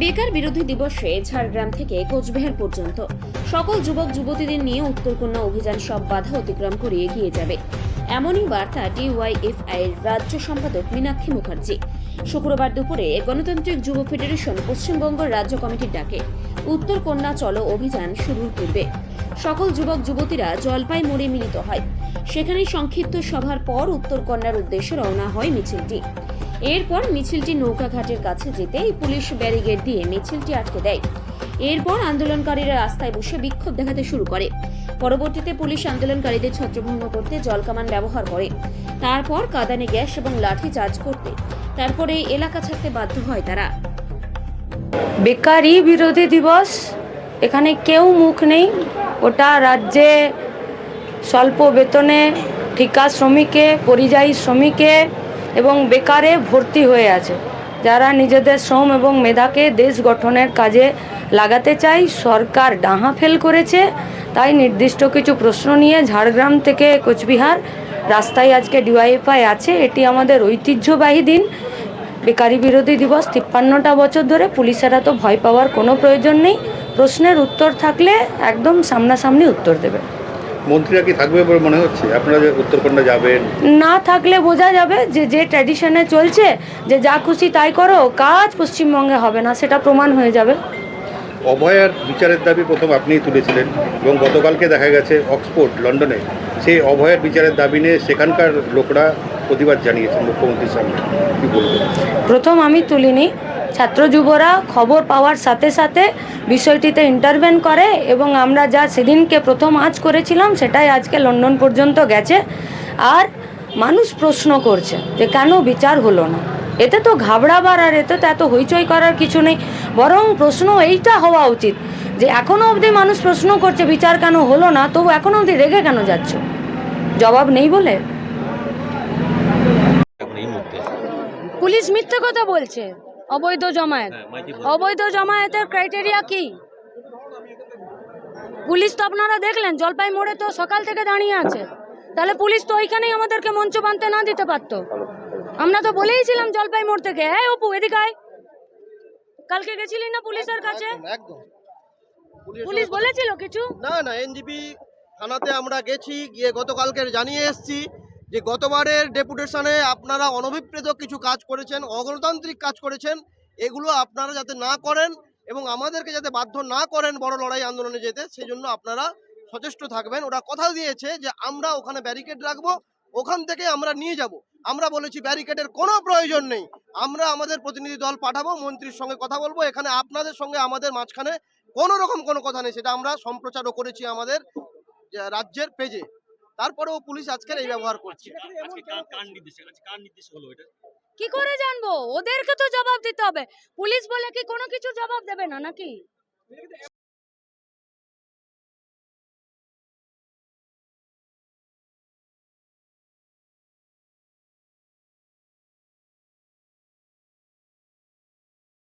বেকার বিরোধী দিবসে ঝাড়গ্রাম থেকে কোচবিহার পর্যন্ত। সকল যুবক, যুবতীদের নিয়ে উত্তরকন্যা অভিযান সব বাধা অতিক্রম করে এগিয়ে যাবে। এমনই বার্তা ডিওয়াইএফআই এর রাজ্য সম্পাদক মীনাক্ষী মুখার্জি। শুক্রবার দুপুরে গণতান্ত্রিক যুব ফেডারেশন পশ্চিমবঙ্গ রাজ্য কমিটির ডাকে, উত্তরকন্যা চলো অভিযান শুরুর পূর্বে। সকল যুবক, যুবতীরা জলপাই মোড়ে মিলিত হয়। সেখানে সংক্ষিপ্ত সভার পর উত্তরকন্যার উদ্দেশ্যে রওনা হয় মিছিলটি। এরপর মিছিলটি নৌকাঘাটের কাছে যেতেই পুলিশ ব্যারিকেড দিয়ে মিছিলটি আটকে দেয়। এরপর আন্দোলনকারীরা রাস্তায় বসে বিক্ষোভ দেখাতে শুরু করে। পরবর্তীতে পুলিশ আন্দোলনকারীদের ছত্রভঙ্গ করতে জলকামান ব্যবহার করে। তারপর কাদানে গ্যাস এবং লাঠি চার্জ করতে। তারপরে এলাকা ছাড়তে বাধ্য হয় তারা। বেকারি বিরোধী দিবস। এখানে কেউ মুখ নেই। ওটা রাজ্যে স্বল্প বেতনে ঠিকা শ্রমিকে, পরিযায়ী শ্রমিকে এবং বেকারে ভর্তি হয়ে আছে। যারা নিজেদের শ্রম এবং মেধাকে দেশ গঠনের কাজে লাগাতে চাই সরকার ডাহা ফেল করেছে। তাই নির্দিষ্ট কিছু প্রশ্ন নিয়ে ঝাড়গ্রাম থেকে কোচবিহার, রাস্তায় আজকে ডিওয়াইএফআই আছে। এটি আমাদের ঐতিহ্যবাহী দিন। বেকারি বিরোধী দিবস তিপ্পান্নটা বছর ধরে পুলিশেরা তো ভয় পাওয়ার কোনো প্রয়োজন নেই। প্রশ্নের উত্তর থাকলে একদম সামনাসামনি উত্তর দেবে। মন্ত্রীরা কি থাকবে বলে মনে হচ্ছে? আপনারা যে উত্তরকন্যা যাবেন। না থাকলে বোঝা যাবে যে যে ট্র্যাডিশনে চলছে যে যা খুশি তাই করো কাজ পশ্চিমবঙ্গে হবে না সেটা প্রমাণ হয়ে যাবে। অভয়ার বিচারের দাবি প্রথম আপনিই তুলেছিলেন এবং গতকালকে দেখা গেছে অক্সফোর্ড লন্ডনে। সেই অভয়ার বিচারের দাবি নিয়ে সেখানকার লোকরা প্রতিবাদ জানিয়েছেন মুখ্যমন্ত্রীর সামনে। কি বলবেন? প্রথম আমি তুলিনি ছাত্র যুবরা খবর পাওয়ার সাথে সাথে বিষয়টিতে ইন্টারভেন করে এবং আমরা যা সেদিনকে প্রথম আজ করেছিলাম সেটাই আজকে লন্ডন পর্যন্ত গেছে। আর মানুষ প্রশ্ন করছে যে কেন বিচার হলো না? এতে তো ঘাবড়াবার আর এতে তো এত হইচই করার কিছু নেই। বরং প্রশ্ন এইটা হওয়া উচিত যে এখনও অবধি মানুষ প্রশ্ন করছে বিচার কেন হলো না? তবু এখনও অবধি রেগে কেন যাচ্ছ? জবাব নেই বলে? পুলিশ মিথ্যে কথা বলছে। অবৈধ জমায়েত। হ্যাঁ অবৈধ জমায়েতের ক্রাইটেরিয়া কি? পুলিশ তো আপনারা দেখলেন জলপাই মোড়ে তো সকাল থেকে দাঁড়িয়ে আছে। তাহলে পুলিশ তো ওইখানেই আমাদেরকে মঞ্চ বাঁধতে না দিতে পারতো। আমরা তো বলেইছিলাম জলপাই মোড় থেকে হ্যাঁ অপু এদিকে আয়। কালকে গেছিলি না পুলিশের কাছে? পুলিশ বলেছিল কিছু? না না এনজিপি থানাতে আমরা গেছি গিয়ে গতকালকে জানিয়ে এসেছি। যে গতবারের ডেপুটেশনে আপনারা অনভিপ্রেত কিছু কাজ করেছেন, অগণতান্ত্রিক কাজ করেছেন, এগুলো আপনারা যাতে না করেন এবং আমাদেরকে যাতে বাধ্য না করেন বড় লড়াই আন্দোলনে যেতে সেই জন্য আপনারা সচেষ্ট থাকবেন। ওরা কথা দিয়েছে যে আমরা ওখানে ব্যারিকেড রাখব, ওখান থেকে আমরা নিয়ে যাব। আমরা বলেছি ব্যারিকেডের কোনো প্রয়োজন নেই। আমরা আমাদের প্রতিনিধি দল পাঠাবো, মন্ত্রীর সঙ্গে কথা বলব, এখানে আপনাদের সঙ্গে আমাদের মাঝখানে কোনো রকম কোনো কথা নেই, সেটা আমরা সম্প্রচারও করেছি আমাদের রাজ্যের পেজে। তারপরেও পুলিশ আজকের এই ব্যবহার করছে। আজকে কার কার নির্দেশে আজকে কার নির্দেশ হলো এটা? কি করে জানব? ওদেরকে তো জবাব দিতে হবে। পুলিশ বলে কি কোনো কিছু জবাব দেবে না নাকি?